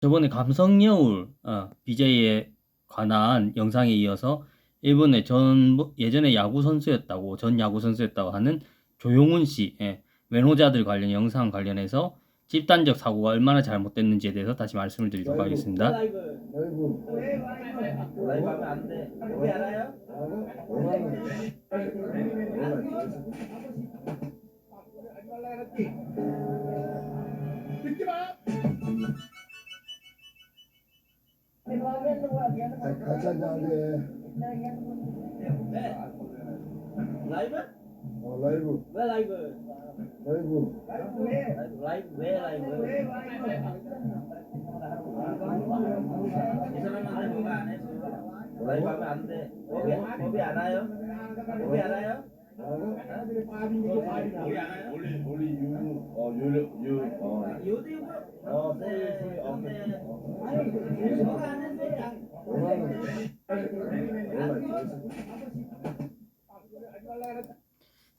저번에 감성여울 어, BJ에 관한 영상에 이어서 일본의 전 예전에 야구 선수였다고 전 야구 선수였다고 하는 조용훈 씨 예, 외노자들 관련 영상 관련해서 집단적 사고가 얼마나 잘못됐는지에 대해서 다시 말씀을 드리도록 아이고. 하겠습니다. 라이브 아이고, 라이브 하면 안 돼. 왜 알아요? 같이 앉아게. 왜? 라이브? 어, 라이브, 왜 라이브? 라이브. 라이브 왜 라이브? 이 사람한테 뭐가 안 했어? 라이브 하면 안 돼. 법이 법이 알아요? 법이 알아요?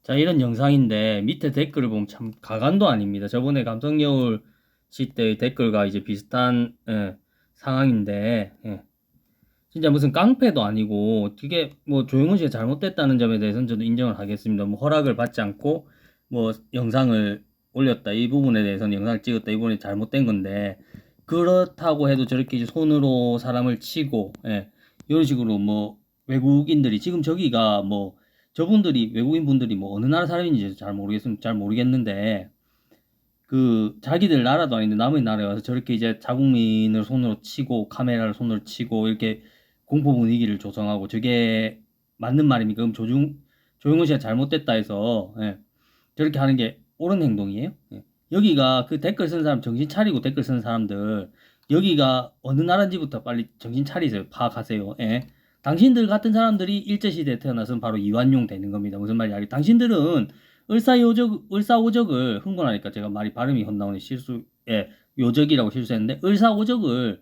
자, 이런 영상인데 밑에 댓글을 보면 참 가관도 아닙니다. 저번에 감성여울 씨 때의 댓글과 이제 비슷한 예, 상황인데 예. 진짜 무슨 깡패도 아니고 그게 뭐 조용훈 씨가 잘못됐다는 점에 대해서는 저도 인정을 하겠습니다. 뭐 허락을 받지 않고 뭐 영상을 올렸다 이 부분에 대해서는 영상을 찍었다 이 부분이 잘못된 건데 그렇다고 해도 저렇게 이제 손으로 사람을 치고 예, 이런 식으로 뭐 외국인들이 지금 저기가 뭐 저분들이 외국인 분들이 뭐 어느 나라 사람인지 잘 모르겠음 잘 모르겠는데 그 자기들 나라도 아닌데 남의 나라에 와서 저렇게 이제 자국민을 손으로 치고 카메라를 손으로 치고 이렇게 공포 분위기를 조성하고 저게 맞는 말입니까? 그럼 조중 조용훈 씨가 잘못됐다 해서 예, 저렇게 하는 게 옳은 행동이에요? 예. 여기가 그 댓글 쓴 사람 정신 차리고 댓글 쓴 사람들 여기가 어느 나라인지부터 빨리 정신 차리세요. 파악하세요. 예. 당신들 같은 사람들이 일제시대에 태어나서는 바로 이완용 되는 겁니다. 무슨 말이야? 당신들은 을사요적, 을사오적을 흥분하니까 제가 말이 발음이 헛나오네. 실수, 예, 요적이라고 실수했는데, 을사오적을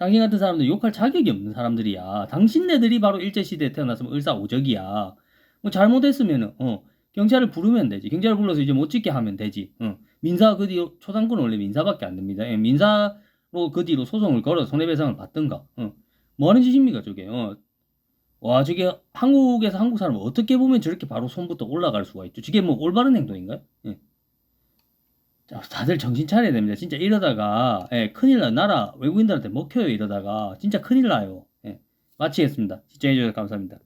당신 같은 사람들 욕할 자격이 없는 사람들이야. 당신네들이 바로 일제시대에 태어났으면 을사오적이야. 뭐 잘못했으면은, 어, 경찰을 부르면 되지. 경찰을 불러서 이제 못 찍게 하면 되지. 어. 민사 그 뒤로, 초상권은 원래 민사밖에 안 됩니다. 예, 민사로 그 뒤로 소송을 걸어 손해배상을 받든가. 어. 뭐 하는 짓입니까, 저게? 어. 와, 저게 한국에서 한국 사람을 어떻게 보면 저렇게 바로 손부터 올라갈 수가 있죠. 저게 뭐 올바른 행동인가요? 예. 자, 다들 정신 차려야 됩니다. 진짜 이러다가 예, 큰일 나. 나라 외국인들한테 먹혀요. 이러다가 진짜 큰일 나요. 예. 마치겠습니다. 시청해주셔서 감사합니다.